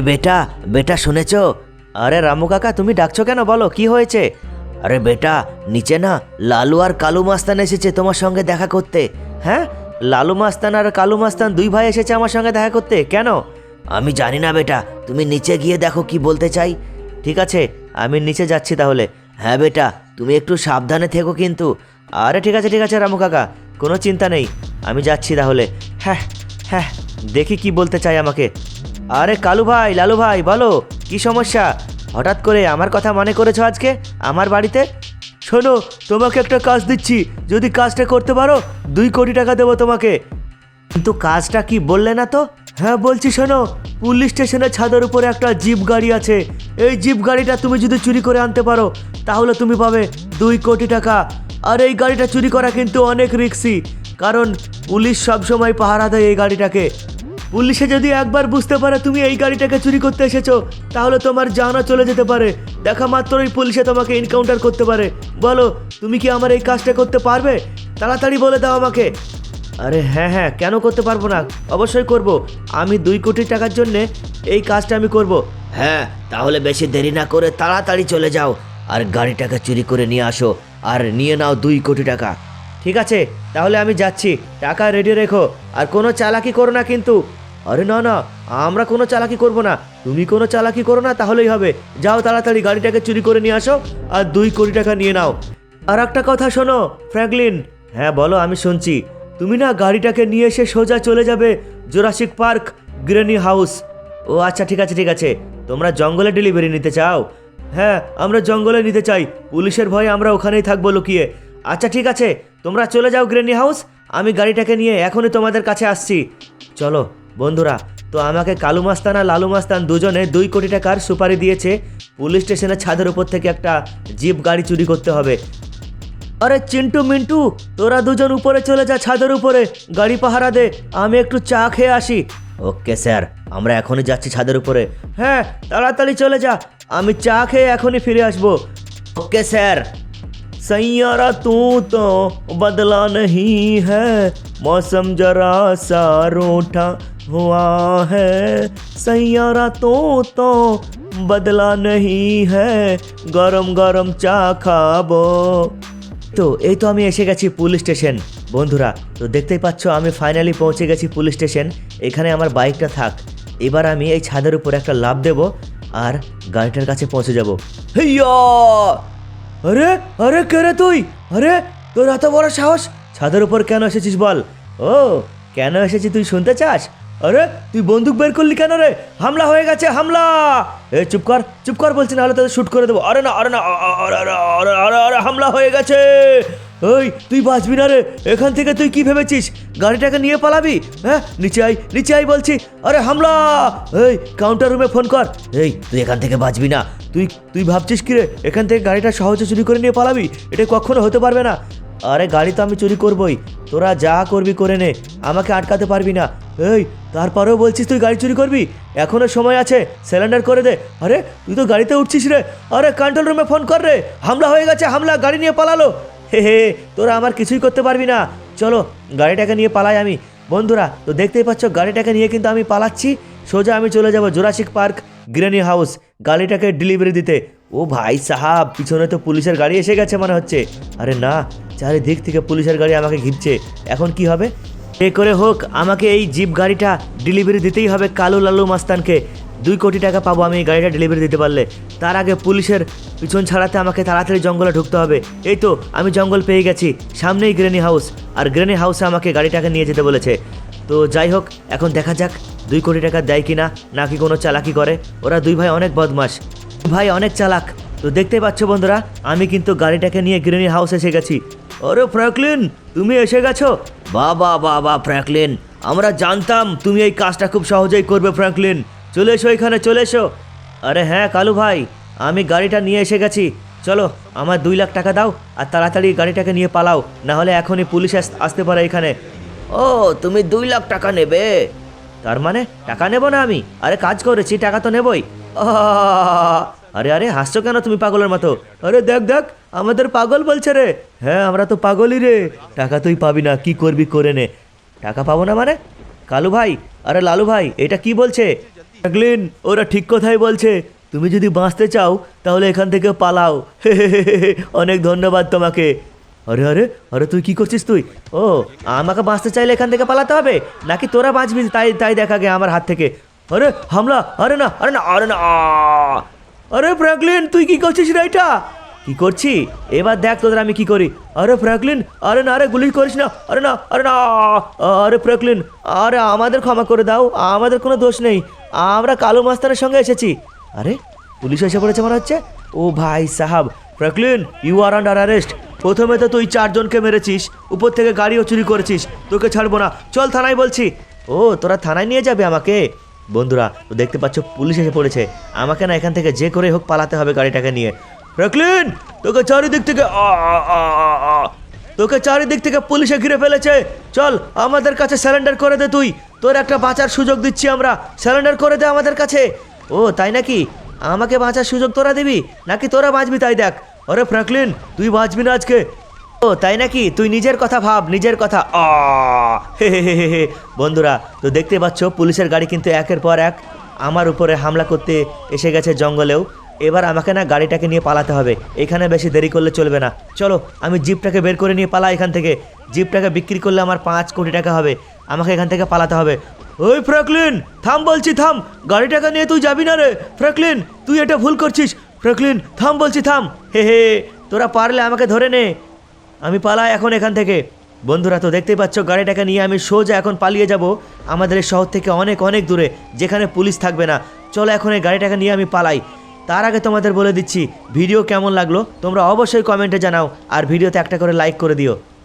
বেটা বেটা শুনেছ? আরে রামু কাকা, তুমি ডাকছো কেন? বলো, কি হয়েছে? আরে বেটা, নিচে না লালু আর কালু মাস্তান এসেছে তোমার সঙ্গে দেখা করতে। হ্যাঁ? লালু মাস্তান আর কালু মাস্তান দুই ভাই এসেছে আমার সঙ্গে দেখা করতে। কেন? আমি জানি না বেটা, তুমি নিচে গিয়ে দেখো কি বলতে চাই। ঠিক আছে, আমি নিচে যাচ্ছি তাহলে। হ্যাঁ বেটা, তুমি একটু সাবধানে থেকো কিন্তু। আরে ঠিক আছে ঠিক আছে রামু কাকা, কোনো চিন্তা নেই। আমি যাচ্ছি তাহলে। হ্যাঁ হ্যাঁ দেখি কি বলতে চাই আমাকে। আরে কালু ভাই, লালু ভাই, বলো, কি সমস্যা? হঠাৎ করে আমার কথা মনে করেছ আজকে, আমার বাড়িতে? শোনো, তোমাকে একটা কাজ দিচ্ছি, যদি কাজটা করতে পারো, দুই কোটি টাকা দেবো তোমাকে। কিন্তু কাজটা কি বললে না তো? হ্যাঁ বলছি শোনো, পুলিশ স্টেশনের ছাদের উপরে একটা জিপ গাড়ি আছে। এই জিপ গাড়িটা তুমি যদি চুরি করে আনতে পারো, তাহলে তুমি পাবে দুই কোটি টাকা। আর এই গাড়িটা চুরি করা কিন্তু অনেক রিক্সি, কারণ পুলিশ সবসময় পাহারা দেয় এই গাড়িটাকে। পুলিশে যদি একবার বুঝতে পারে তুমি এই গাড়িটাকে চুরি করতে এসেছ, তাহলে তোমার জানা চলে যেতে পারে। দেখা মাত্রই পুলিশে তোমাকে এনকাউন্টার করতে পারে। বলো, তুমি কি আমার এই কাজটা করতে পারবে? তাড়াতাড়ি বলে দাও আমাকে। আরে হ্যাঁ হ্যাঁ কেন করতে পারব না? অবশ্যই করব। আমি দুই কোটি টাকার জন্য এই কাজটা আমি করব। হ্যাঁ তাহলে বেশি দেরি না করে তাড়াতাড়ি চলে যাও। আর গাড়িটাকে চুরি করে নিয়ে আসো। আর নিয়ে নাও দুই কোটি টাকা। ঠিক আছে, তাহলে আমি যাচ্ছি। টাকা রেডি রেখো। আর কোনো চালাকি করো না কিন্তু। আরে না না, আমরা কোনো চালাকি করব না। তুমি কোনো চালাকি করো না, তাহলেই হবে। যাও তাড়াতাড়ি গাড়িটাকে চুরি করে নিয়ে আসো আর দুই কোটি টাকা নিয়ে নাও। আর একটা কথা শোনো, ফ্র্যাঙ্কলিন। হ্যাঁ বলো, আমি শুনছি। তুমি না গাড়িটাকে নিয়ে এসে সোজা চলে যাবে জোরাসিক পার্ক, গ্রেনি হাউস। ও আচ্ছা ঠিক আছে ঠিক আছে। তোমরা জঙ্গলে ডেলিভারি নিতে চাও? হ্যাঁ আমরা জঙ্গলে নিতে চাই। পুলিশের ভয়ে আমরা ওখানেই থাকব লুকিয়ে। আচ্ছা ঠিক আছে, তোমরা চলে যাও গ্রেনি হাউস। আমি গাড়িটাকে নিয়ে এখনই তোমাদের কাছে আসছি। চলো। বন্ধুরা, তো আমাকে কালু মাস্তান আর লালু মাস্তান দুজনে দুই কোটি টাকার সুপারি দিয়েছে। পুলিশ স্টেশনের ছাদের উপর থেকে একটা জিপ গাড়ি চুরি করতে হবে। আরে চিন্টু মিন্টু, তোরা দুজন উপরে চলে যা ছাদের উপরে, গাড়ি পাহারা দে, আমি একটু চা খেয়ে আসি। ওকে স্যার, আমরা এখনই যাচ্ছি ছাদের উপরে। হ্যাঁ তাড়াতাড়ি চলে যা, আমি চা খেয়ে এখনই ফিরে আসব। Okay sir. सैयारा तू तो बदला नहीं है मौसम जरा सा रूठा हुआ है सैयारा तू तो बदला नहीं है गरम गरम চা খাবো তো এই তো আমি এসে গেছি পুলিশ স্টেশন বন্ধুরা তো দেখতেই পাচ্ছ আমি ফাইনালি পৌঁছে গেছি পুলিশ স্টেশন এখানে আমার বাইকটা থাক এবার আমি এই ছাদের উপর একটা লাভ দেব আর গাড়িটার কাছে পৌঁছে যাব হেইয়া আরে আরে কে রে তুই আরে তোর এত বড় সাহস ছাদের উপর কেন এসেছিস বল ও কেন এসেছি তুই শুনতে চাস আরে তুই বন্দুক বের করলি কেন রে হামলা হয়ে গেছে হামলা এ চুপ কর চুপ কর বলছি নাহলে তোদের শ্যুট করে দেবো আরে না আরে না আরে আরে আরে আরে হামলা হয়ে গেছে ওই তুই বাঁচবি না রে। এখান থেকে তুই কি ভেবেছিস? গাড়িটাকে নিয়ে পালাবি? হ্যাঁ নিচে আই নিচে আই বলছি। আরে, হামলা! এই কাউন্টার রুমে ফোন কর। এই, তুই এখান থেকে বাঁচবি না। তুই তুই ভাবছিস কি রে? এখান থেকে গাড়িটা সহজে চুরি করে নিয়ে পালাবি? এটা কখনো হতে পারবে না। আরে, গাড়ি তো আমি চুরি করবই। তোরা যা করবি করে নে। আমাকে আটকাতে পারবি না। এই, তারপরেও বলছিস তুই গাড়ি চুরি করবি? এখনও সময় আছে সিলিন্ডার করে দে। আরে, তুই তো গাড়িতে উঠছিস রে। আরে কন্ট্রোল রুমে ফোন কর রে। হামলা হয়ে গেছে, হামলা, গাড়ি নিয়ে পালালো। হে হে, তোরা আমার কিছুই করতে পারবি না। চলো, গাড়িটাকে নিয়ে পালাই আমি। বন্ধুরা, তো দেখতেই পাচ্ছ, গাড়িটাকে নিয়ে কিন্তু আমি পালাচ্ছি। সোজা আমি চলে যাব জোরাসিক পার্ক, গ্রেনি হাউস, গাড়িটাকে ডেলিভারি দিতে। ও ভাই সাহাব, পিছনে তো পুলিশের গাড়ি এসে গেছে মনে হচ্ছে। আরে না, চারিদিক থেকে পুলিশের গাড়ি আমাকে ঘিরছে। এখন কি হবে? এ করে হোক, আমাকে এই জিপ গাড়িটা ডেলিভারি দিতেই হবে কালু লালু মাস্তানকে। দুই কোটি টাকা পাবো আমি এই গাড়িটা ডেলিভারি দিতে পারলে। তার আগে পুলিশের পিছন ছাড়াতে আমাকে তাড়াতাড়ি জঙ্গলে ঢুকতে হবে। এই তো, আমি জঙ্গল পেয়ে গেছি, সামনেই গ্রেনি হাউস আর গ্রেনি হাউসে আমাকে গাড়িটাকে নিয়ে যেতে বলেছে। তো যাই হোক, এখন দেখা যাক দুই কোটি টাকা দেয় কি না নাকি কোনো চালাকি করে। ওরা দুই ভাই অনেক বদমাস ভাই অনেক চালাক। তো দেখতে পাচ্ছ বন্ধুরা, আমি কিন্তু গাড়িটাকে নিয়ে গ্রেনি হাউস এসে গেছি। আরে ফ্র্যাঙ্কলিন তুমি এসে গেছো? বাবা বাবা ফ্র্যাঙ্কলিন আমরা জানতাম তুমি এই কাজটা খুব সহজেই করবে ফ্র্যাঙ্কলিন চলে এসো এখানে চলে এসো। আরে হ্যাঁ কালু ভাই আমি গাড়িটা নিয়ে এসে গেছি। চলো আমার দুই লাখ টাকা দাও আর তাড়াতাড়ি গাড়িটাকে নিয়ে পালাও না হলে এখনই পুলিশ আস- আসতে পারে এখানে। ও তুমি দুই লাখ টাকা নেবে? তার মানে টাকা নেব না আমি? আরে কাজ করেছি টাকা তো নেবই! আরে আরে হাসছো কেন তুমি পাগলের মতো? আরে দেখ দেখ আমাদের পাগল বলছে রে। হ্যাঁ আমরা তো পাগলই রে। টাকা তুই পাবি না কি করবি করে নে। টাকা পাবো না মানে? কালু ভাই আরে লালু ভাই এটা কি বলছে? ফ্র্যাঙ্কলিন ওরা ঠিক কথাই বলছে। তুমি যদি বাঁচতে চাও, তাহলে এখান থেকে পালাও। অনেক ধন্যবাদ তোমাকে। আরে আরে আরে, তুই কি করছিস তুই? ও, আমাকে বাঁচতে চাইলে এখান থেকে পালাতে হবে? নাকি তোরা বাঁচবি? তাই তাই দেখা গে আমার হাত থেকে। আরে, হামলা! আরে না আরে না আরে না! আরে, ফ্র্যাঙ্কলিন, তুই কি করছিস রে এটা? কি করছি? এবার দেখ তোদের আমি কি করি। আরে, ফ্র্যাঙ্কলিন, আরে না, আরে, গুলি করিস না। আরে না আরে না আরে, ফ্র্যাঙ্কলিন, আরে আমাদের ক্ষমা করে দাও। আমাদের কোনো দোষ নেই। আমরা কালো মাস্তানের সঙ্গে এসেছি। আরে, পুলিশ এসে পড়েছে মনে হচ্ছে? ও ভাই সাহাব Franklin you are under arrest প্রথমে তো তুই চারজনকে মেরেছিস, উপর থেকে গাড়িও চুরি করেছিস, তোকে ছাড়বো না। চল থানায় বলছি। ও, তোরা থানায় নিয়ে যাবে আমাকে? বন্ধুরা, তো দেখতে পাচ্ছ পুলিশ এসে পড়েছে। আমাকে না এখান থেকে যে করে হোক পালাতে হবে গাড়িটাকে নিয়ে। ফ্র্যাঙ্কলিন তোকে চারিদিক থেকে। তোকে চারিদিক থেকে পুলিশে ঘিরে ফেলেছে। চল, আমাদের কাছে স্যালেন্ডার করে দে তুই। তোর একটা বাঁচার সুযোগ দিচ্ছি আমরা। স্যালেন্ডার করে দে আমাদের কাছে। ও, তাই নাকি? আমাকে বাঁচার সুযোগ তোরা দিবি? নাকি তোরা বাঁচবি তাই দেখ। ওরে ফ্র্যাঙ্কলিন, তুই বাঁচবি না আজকে। ও, তাই নাকি? তুই নিজের কথা ভাব, নিজের কথা। বন্ধুরা, তো দেখতে পাচ্ছ, পুলিশের গাড়ি কিন্তু একের পর এক আমার উপরে হামলা করতে এসে গেছে জঙ্গলেও। এবার আমাকে না গাড়িটাকে নিয়ে পালাতে হবে। এখানে বেশি দেরি করলে চলবে না। চলো, আমি জিপটাকে বের করে নিয়ে পালাই এখান থেকে। জিপটাকে বিক্রি করলে আমার পাঁচ কোটি টাকা হবে। আমাকে এখান থেকে পালাতে হবে। ওই ফ্র্যাঙ্কলিন থাম বলছি, থাম। গাড়িটাকে নিয়ে তুই যাবি না রে ফ্র্যাঙ্কলিন তুই এটা ভুল করছিস। ফ্র্যাঙ্কলিন থাম বলছি, থাম। হে হে, তোরা পারলে আমাকে ধরে নে। আমি পালাই এখন এখান থেকে। বন্ধুরা, তো দেখতেই পাচ্ছ, গাড়িটাকে নিয়ে আমি সোজা এখন পালিয়ে যাব। আমাদের এই শহর থেকে অনেক অনেক দূরে, যেখানে পুলিশ থাকবে না। চলো এখন এই গাড়িটাকে নিয়ে আমি পালাই। তার আগে তোমাদের বলে দিচ্ছি, ভিডিও কেমন লাগল তোমরা অবশ্যই কমেন্টে জানাও, আর ভিডিওতে একটা করে লাইক করে দিও।